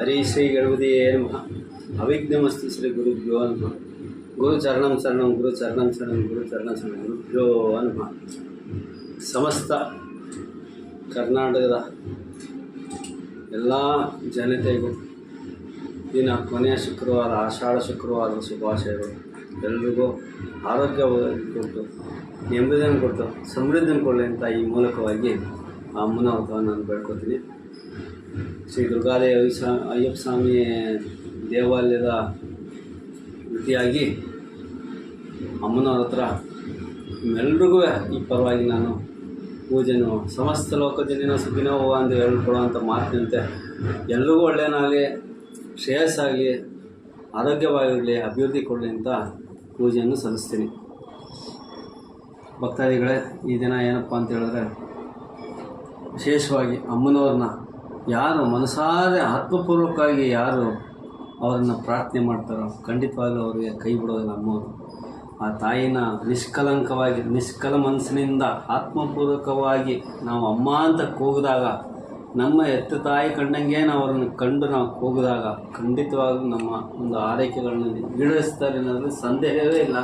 ಹರಿ ಶ್ರೀ ಗಣಪತಿಯೇ ನಮಃ. ಅವಿಘ್ನಮಸ್ತು ಶ್ರೀ ಗುರುಭ್ಯೋ ನಮಃ. ಗುರು ಚರಣಂ ಶರಣಂ ಗುರು ಚರಣಂ ಶರಣಂ ಗುರು ಚರಣಂ ಶರಣಂ, ಗುರುಭ್ಯೋ ನಮಃ. ಸಮಸ್ತ ಕರ್ನಾಟಕದ ಎಲ್ಲ ಜನತೆಗೂ ದಿನ ಕೊನೆಯ ಶುಕ್ರವಾರ, ಆಷಾಢ ಶುಕ್ರವಾರದ ಶುಭಾಶಯಗಳು. ಎಲ್ರಿಗೂ ಆರೋಗ್ಯ ಕೊಟ್ಟು, ನೆಮ್ಮದಿಯನ್ನು ಕೊಟ್ಟು, ಸಮೃದ್ಧಿಯನ್ನು ಕೊಡಲಿ ಅಂತ ಈ ಮೂಲಕವಾಗಿ ಆ ವ್ರತವನ್ನು ನಾನು ಬೇಡ್ಕೊತೀನಿ. ಶ್ರೀ ದುರ್ಗಾಲಯ ಅಯ್ಯಪ್ಪ ಅಯ್ಯಪ್ಪ ಸ್ವಾಮಿ ದೇವಾಲಯದ ವೃತ್ತಿಯಾಗಿ ಅಮ್ಮನವ್ರ ಹತ್ರ ಈ ಪರವಾಗಿ ನಾನು ಪೂಜೆನು ಸಮಸ್ತ ಲೋಕ ಜನಿನ ಸುಖಿನೋ ಅಂತ ಹೇಳ್ಕೊಡುವಂಥ ಮಾತಿನಂತೆ ಎಲ್ರಿಗೂ ಒಳ್ಳೆಯನಾಗಲಿ, ಶ್ರೇಯಸ್ಸಾಗಲಿ, ಆರೋಗ್ಯವಾಗಿರಲಿ, ಅಭಿವೃದ್ಧಿ ಕೊಡಲಿ ಅಂತ ಪೂಜೆಯನ್ನು ಸಲ್ಲಿಸ್ತೀನಿ. ಭಕ್ತಾದಿಗಳೇ, ಈ ದಿನ ಏನಪ್ಪ ಅಂತ ಹೇಳಿದ್ರೆ ವಿಶೇಷವಾಗಿ ಅಮ್ಮನವ್ರನ್ನ ಯಾರು ಮನಸಾರೆ ಆತ್ಮಪೂರ್ವಕವಾಗಿ ಯಾರು ಅವರನ್ನು ಪ್ರಾರ್ಥನೆ ಮಾಡ್ತಾರೋ ಖಂಡಿತವಾಗಲೂ ಅವರಿಗೆ ಕೈ ಬಿಡೋದಿಲ್ಲ ಅಮ್ಮವರು. ಆ ತಾಯಿನ ನಿಷ್ಕಲಂಕವಾಗಿ, ನಿಷ್ಕಲ ಮನಸ್ಸಿನಿಂದ ಆತ್ಮಪೂರ್ವಕವಾಗಿ ನಾವು ಅಮ್ಮ ಅಂತ ಕೂಗಿದಾಗ, ನಮ್ಮ ಎತ್ತ ತಾಯಿ ಕಂಡಂಗೆ ನಾವು ಅವ್ರನ್ನ ಕಂಡು ನಾವು ಕೂಗಿದಾಗ ಖಂಡಿತವಾಗಲೂ ನಮ್ಮ ಒಂದು ಆರೈಕೆಗಳನ್ನು ಈಡೇರಿಸ್ತಾರೆ ಅನ್ನೋದ್ರಲ್ಲಿ ಸಂದೇಹವೇ ಇಲ್ಲ.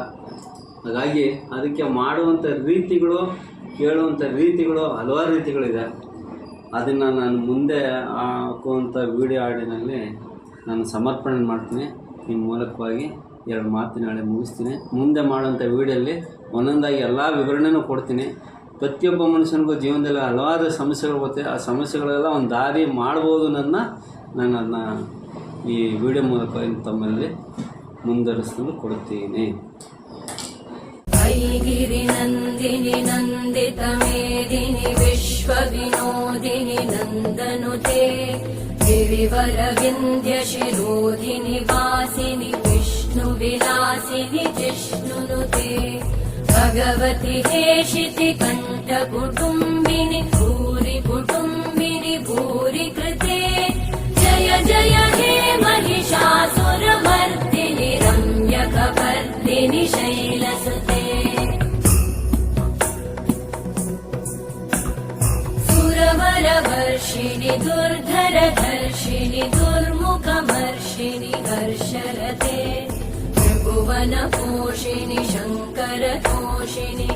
ಹಾಗಾಗಿ ಅದಕ್ಕೆ ಮಾಡುವಂಥ ರೀತಿಗಳು ಕೇಳುವಂಥ ರೀತಿಗಳು, ಹಲವಾರು ರೀತಿಗಳಿದೆ. ಅದನ್ನು ನಾನು ಮುಂದೆ ಹಾಕುವಂಥ ವಿಡಿಯೋ ಹಾಡಿನಲ್ಲಿ ನಾನು ಸಮರ್ಪಣೆ ಮಾಡ್ತೀನಿ. ನಿಮ್ಮ ಮೂಲಕವಾಗಿ ಎರಡು ಮಾತಿನಾಳೆ ಮುಗಿಸ್ತೀನಿ. ಮುಂದೆ ಮಾಡುವಂಥ ವಿಡಿಯೋಲ್ಲಿ ಒಂದೊಂದಾಗಿ ಎಲ್ಲ ವಿವರಣೆನೂ ಕೊಡ್ತೀನಿ. ಪ್ರತಿಯೊಬ್ಬ ಮನುಷ್ಯನಿಗೂ ಜೀವನದಲ್ಲಿ ಹಲವಾರು ಸಮಸ್ಯೆಗಳು ಬರುತ್ತೆ. ಆ ಸಮಸ್ಯೆಗಳೆಲ್ಲ ಒಂದು ದಾರಿ ಮಾಡ್ಬೋದು ನನ್ನ ನಾನು ಅದನ್ನ ಈ ವಿಡಿಯೋ ಮೂಲಕ ತಮ್ಮಲ್ಲಿ ಮುಂದುವರಿಸಲು ಕೊಡುತ್ತೀನಿ ऐगिरिनन्दिनि नन्दितमेदिनि विश्वविनोदिनि नन्दनुते गिरिवरविन्द्यशिरोधिनि वासिनि विष्णुविलासिनि जिष्णुनुते भगवति हेशिति कण्ठकुटुम्बिनि भूरि कुटुम्बिनि भूरि कृते जय जय हे महिषासुरमर्दिनि रम्यकपर्दिनि शैलसुते वर्षिणि दुर्धर धर्षिणि दुर्मुखमर्षिणि वर्षिणि दर्शर ते त्रनपोषिणि शङ्करतोषिणि